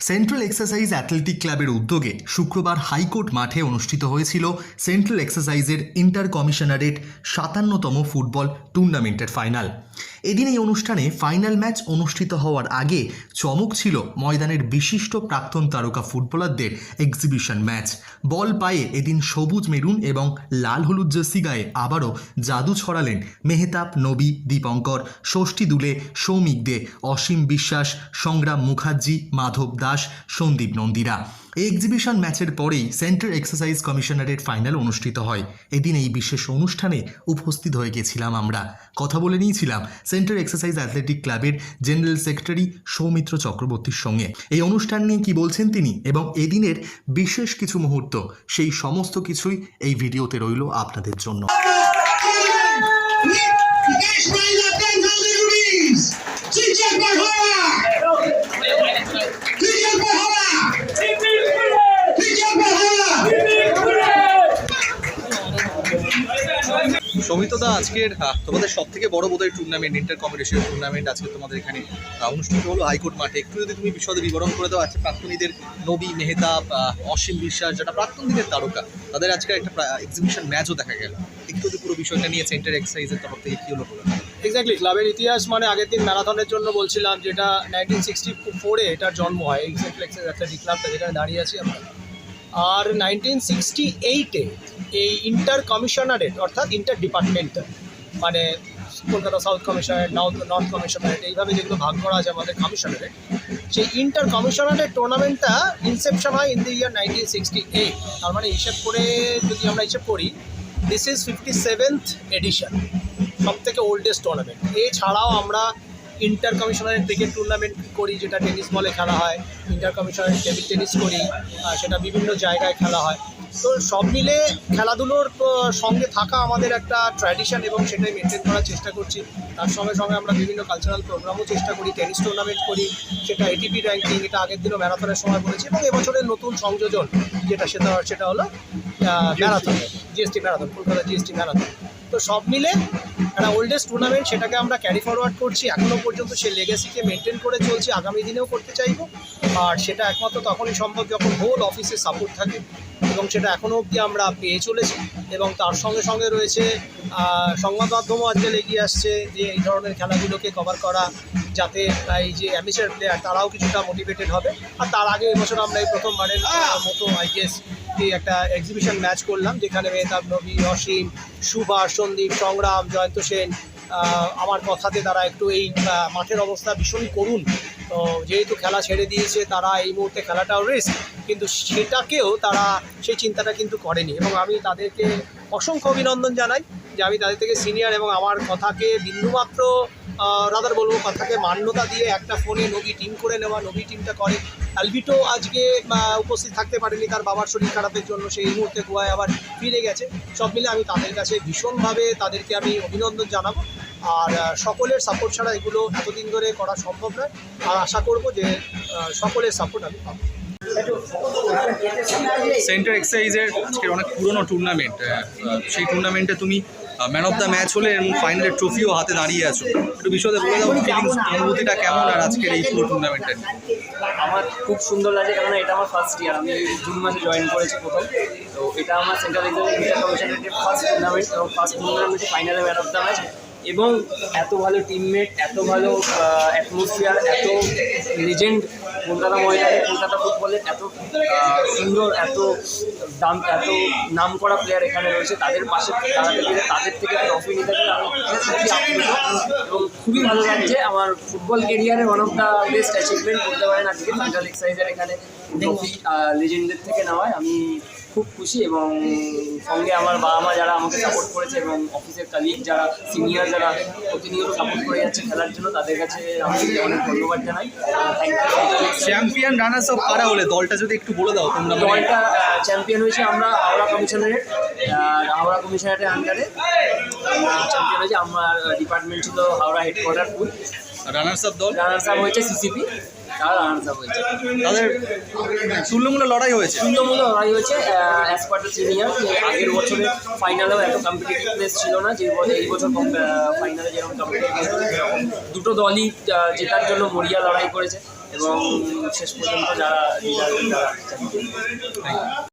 Central exercise athletic ক্লাবের উদ্যোগে শুক্রবার হাইকোর্ট মাঠে অনুষ্ঠিত হয়েছিল সেন্ট্রাল এক্সারসাইজের ইন্টার কমিশনারেট সাতান্নতম ফুটবল টুর্নামেন্টের ফাইনাল এদিন এই অনুষ্ঠানে ফাইনাল ম্যাচ অনুষ্ঠিত হওয়ার আগে চমক ছিল ময়দানের বিশিষ্ট প্রাক্তন তারকা ফুটবলারদের এক্সিবিশন ম্যাচ বল পায়ে এদিন সবুজ মেরুন এবং লাল হলুদ জার্সি গায়ে আবারও জাদু ছড়ালেন মেহতাব নবী দীপঙ্কর। ষষ্ঠী দুলে সৌমিক দে অসীম বিশ্বাস, সংগ্রাম মুখার্জি, মাধব দাস, সন্দীপ নন্দীরা। এই এক্সিবিশন ম্যাচের পরেই সেন্ট্রাল এক্সারসাইজ কমিশনারের ফাইনাল অনুষ্ঠিত হয়। এদিন এই বিশেষ অনুষ্ঠানে উপস্থিত হয়ে গেছিলাম আমরা। কথা বলে নিয়েছিলাম সেন্ট্রাল এক্সারসাইজ অ্যাথলেটিক ক্লাবের জেনারেল সেক্রেটারি সৌমিত্র চক্রবর্তীর সঙ্গে। এই অনুষ্ঠান নিয়ে কি বলছেন তিনি? এবং এদিনের বিশেষ কিছু মুহূর্ত, সেই সমস্ত কিছুই এই ভিডিওতে রইল আপনাদের জন্য। সৌমিত্রদা, আজকের তোমাদের সব থেকে বড় বোধহয় টুর্নামেন্ট ইন্টার কম্পিটিশন টুর্নামেন্ট আজকে তোমাদের এখানে অনুষ্ঠিত হলো হাইকোর্ট মাঠে। একটু যদি তুমি বিশদে বিবরণ করে দাও, আজকে প্রাক্তনীদের নবী, মেহতাব অসীম বিশ্বাস, যারা প্রাক্তন দিনের তারকা, তাদের আজকে একটা এক্সিবিশন ম্যাচও দেখা গেল। একটু যদি পুরো বিষয়টা নিয়ে সেন্টার এক্সারসাইজের তরফ থেকে কি হলো বলো। এক্স্যাক্টলি ক্লাবের ইতিহাস মানে আগের দিন ম্যারাথনের জন্য বলছিলাম যেটা নাইনটিন সিক্সটি ফোরে এটার জন্ম হয় সেন্ট্রেক্সের অ্যাথলেটিক ক্লাবটা যেখানে দাঁড়িয়ে আছি আমরা। আর নাইনটিন সিক্সটি এইটে এই ইন্টার কমিশনারেট অর্থাৎ ইন্টার ডিপার্টমেন্টাল মানে Kolkata south commissionerate north north commissionerate এইভাবে যেগুলো ভাগ করা আছে আমাদের কমিশনারেট সেই ইন্টার কমিশনারেট টুর্নামেন্টটা ইনসেপশন হয় in the year nineteen sixty eight তার মানে হিসেব করে যদি আমরা হিসেব করি this is fifty seventh edition সব থেকে ওল্ডেস্ট টুর্নামেন্ট এছাড়াও আমরা ইন্টার কমিশনারের ক্রিকেট টুর্নামেন্ট করি, যেটা টেনিস বলে খেলা হয় ইন্টার কমিশনারের টেবিল টেনিস করি সেটা বিভিন্ন জায়গায় খেলা হয়। তো সব মিলে খেলাধুলোর সঙ্গে থাকা আমাদের একটা ট্র্যাডিশন এবং সেটাই মেনটেন করার চেষ্টা করছি। তার সঙ্গে সঙ্গে আমরা বিভিন্ন কালচারাল প্রোগ্রামও চেষ্টা করি টেনিস টুর্নামেন্ট করি সেটা এটিপি র্যাঙ্কিং এটা আগের দিনও ম্যারাথনের সময় করেছি এবং এবছরের নতুন সংযোজন যেটা সেটা সেটা হলো marathon GST marathon Kolkata GST marathon তো সব মিলে একটা ওল্ডেস্ট টুর্নামেন্ট সেটাকে আমরা ক্যারি ফরওয়ার্ড করছি। এখনও পর্যন্ত সে লেগেসিকে মেনটেন করে চলছি। আগামী দিনেও করতে চাইব। আর সেটা একমাত্র তখনই সম্ভব যখন হোল অফিসের সাপোর্ট থাকে এবং সেটা এখনও অবধি আমরা পেয়ে চলেছি এবং তার সঙ্গে সঙ্গে রয়েছে সংবাদ মাধ্যমও আজকাল এগিয়ে আসছে যে এই ধরনের খেলাগুলোকে কভার করা যাতে এই যে অ্যামিচার প্লেয়ার তারাও কিছুটা মোটিভেটেড হবে। আর তার আগে এবছর আমরা এই প্রথমবারের মতো আইগেস এই একটা এক্সিবিশন ম্যাচ করলাম যেখানে মেহতাব নবী, অসীম, সুভাষ, সন্দীপ, সংগ্রাম, জয়ন্ত সেন আমার কথাতে তারা একটু এই মাঠের অবস্থা ভীষণই করুন তো যেহেতু খেলা ছেড়ে দিয়েছে, তারা এই মুহূর্তে খেলাটাও রিস্ক কিন্তু সেটাকেও তারা সেই চিন্তাটা কিন্তু করেনি। এবং আমি তাদেরকে অসংখ্য অভিনন্দন জানাই যে আমি তাদের থেকে সিনিয়র এবং আমার কথাকে বিন্দুমাত্র রাদার বলব কথাকে মান্যতা দিয়ে একটা ফোনে নবী টিম করে নেওয়া, নবী টিমটা করে। অ্যালভিটো আজকে উপস্থিত থাকতে পারেনি, তার বাবার শরীর খারাপের জন্য সেই মুহূর্তে গোয়ায় আবার ফিরে গেছে। সব মিলে আমি তাদের কাছে ভীষণভাবে তাদেরকে আমি অভিনন্দন জানাব। আর সকলের সাপোর্ট ছাড়া এগুলো এতদিন ধরে করা সম্ভব নয়। আর আশা করব যে সকলের সাপোর্ট আমি পাবো। সেন্টার এক্সারসাইজের আজকের অনেক পুরনো টুর্নামেন্ট সেই টুর্নামেন্টে তুমি ম্যান অফ দ্য ম্যাচ হলে এবং ফাইনালের ট্রফিও হাতে দাঁড়িয়ে আছো। একটু বিশদে বলে দাও ফিলিংস অনুভূতিটা কেমন আর আজকের এই পুরো টুর্নামেন্টের আমার খুব সুন্দর লাগে কেননা এটা আমার ফার্স্ট ইয়ার আমি জুন মাসে জয়েন করেছি প্রথম। তো এটা আমার সেন্ট্রাল ইন্টার ফার্স্ট টুর্নামেন্ট এবং ফার্স্ট টুর্নামেন্টে ফাইনালে ম্যান অফ দ্য ম্যাচ এবং এত ভালো টিমমেট এত ভালো অ্যাটমসফিয়ার এত লিজেন্ড কলকাতা ময়দানে কলকাতা ফুটবলের এত সুন্দর, এত দাম, এত নাম করা প্লেয়ার এখানে রয়েছে। তাদের পাশে দাঁড়াতে পেরে তাদের থেকে ট্রফি নিতে পেরে আমি খুবই আপ্লুত এবং খুবই ভালো লাগছে। আমার ফুটবল কেরিয়ারে one of the best achievement করতে পারেন আজকে সেন্ট্রাল এক্সাইজের এখানে ট্রফি লেজেন্ডের থেকে নেওয়ায় আমি খুব খুশি এবং সঙ্গে আমার বাবা মা যারা আমাকে সাপোর্ট করেছে এবং অফিসের কালিগ যারা সিনিয়র যারা প্রতিনিয়ত সাপোর্ট করে যাচ্ছে খেলার জন্য, তাদের কাছে আমি অনেক ধন্যবাদ জানাই। Thank you champion runners up কারা হলে? দলটা যদি একটু বলে দাও তোমরা। মানে দলটা চ্যাম্পিয়ন হয়েছে আমরা হাওড়া কমিশনারেট হাওড়া কমিশনারেটের আন্ডারে চ্যাম্পিয়ন হয়েছে আমার ডিপার্টমেন্ট ছিল Howrah headquarter full runners of দল? রানার্স আপ হয়েছে সিসিপি তারা রানার্স আপ হয়েছে। তাদের তুল্যমূল্য লড়াই হয়েছে? সুন্দরমূল্য লড়াই হয়েছে অ্যাজ পার দ্য সিনিয়র আগের বছরে ফাইনালেও এত প্লেস ছিল না যে এই বছর ফাইনালে যেরকম কম্পিটিটিভ দুটো দলই জেতার জন্য মরিয়া লড়াই করেছে। এবং শেষ পর্যন্ত যারা থ্যাংক ইউ